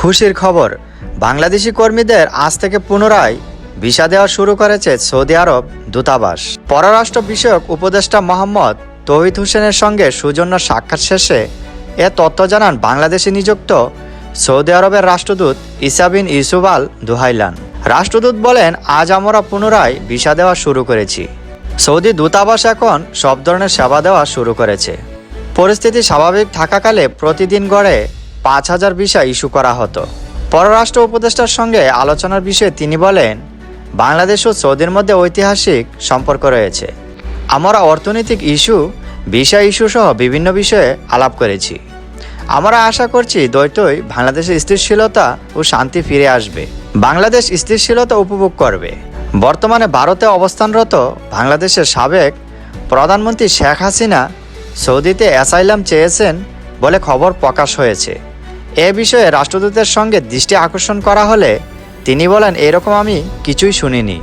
খুশির খবর, বাংলাদেশি কর্মীদের আজ থেকে পুনরায় ভিসা দেওয়া শুরু করেছে সৌদি আরব দূতাবাস। পররাষ্ট্র বিষয়ক উপদেষ্টা মোহাম্মদ তৌহিদ হোসেনের সঙ্গে সুজন্য সাক্ষাৎ শেষে এ তথ্য জানান বাংলাদেশে নিযুক্ত সৌদি আরবের রাষ্ট্রদূত ইসাবিন ইউসুফ আল দুহাইলান। রাষ্ট্রদূত বলেন, আজ আমরা পুনরায় ভিসা দেওয়া শুরু করেছি। সৌদি দূতাবাস এখন সব ধরনের সেবা দেওয়া শুরু করেছে। পরিস্থিতি স্বাভাবিক থাকাকালে প্রতিদিন গড়ে পাঁচ হাজার ভিসা ইস্যু করা হতো। পররাষ্ট্র উপদেষ্টার সঙ্গে আলোচনার বিষয়ে তিনি বলেন, বাংলাদেশ ও সৌদির মধ্যে ঐতিহাসিক সম্পর্ক রয়েছে। আমরা অর্থনৈতিক ইস্যু, ভিসা ইস্যু সহ বিভিন্ন বিষয়ে আলাপ করেছি। আমরা আশা করছি দ্বৈতই বাংলাদেশের স্থিতিশীলতা ও শান্তি ফিরে আসবে। বাংলাদেশ স্থিতিশীলতা উপভোগ করবে। বর্তমানে ভারতে অবস্থানরত বাংলাদেশের সাবেক প্রধানমন্ত্রী শেখ হাসিনা সৌদিতে অ্যাসাইলাম চেয়েছেন বলে খবর প্রকাশ হয়েছে। এ বিষয়ে রাষ্ট্রদূতের সঙ্গে দৃষ্টি আকর্ষণ করা হলে তিনি বলেন, এরকম আমি কিছুই শুনিনি।